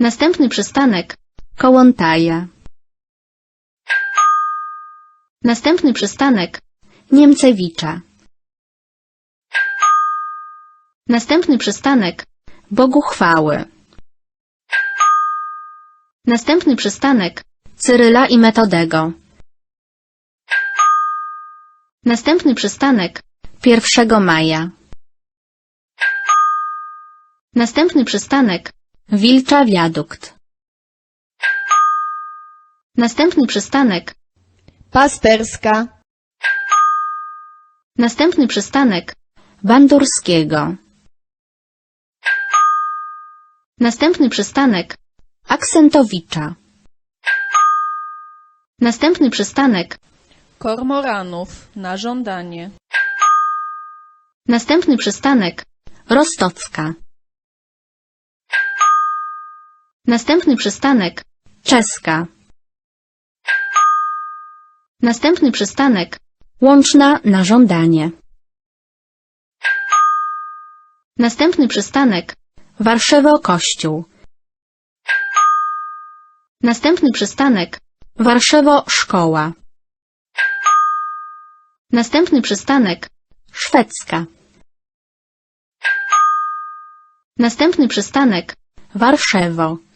Następny przystanek Kołątaja. Następny przystanek Niemcewicza. Następny przystanek Boguchwały. Następny przystanek Cyryla i Metodego. Następny przystanek 1 maja. Następny przystanek Wilcza Wiadukt. Następny przystanek Pasterska, Następny przystanek Bandurskiego. Następny przystanek Aksentowicza. Następny przystanek Kormoranów na żądanie. Następny przystanek Rostocka. Następny przystanek Czeska. Następny przystanek Łączna na żądanie. Następny przystanek Warszewo Kościół. Następny przystanek Warszewo Szkoła. Następny przystanek Szwedzka. Następny przystanek Warszewo.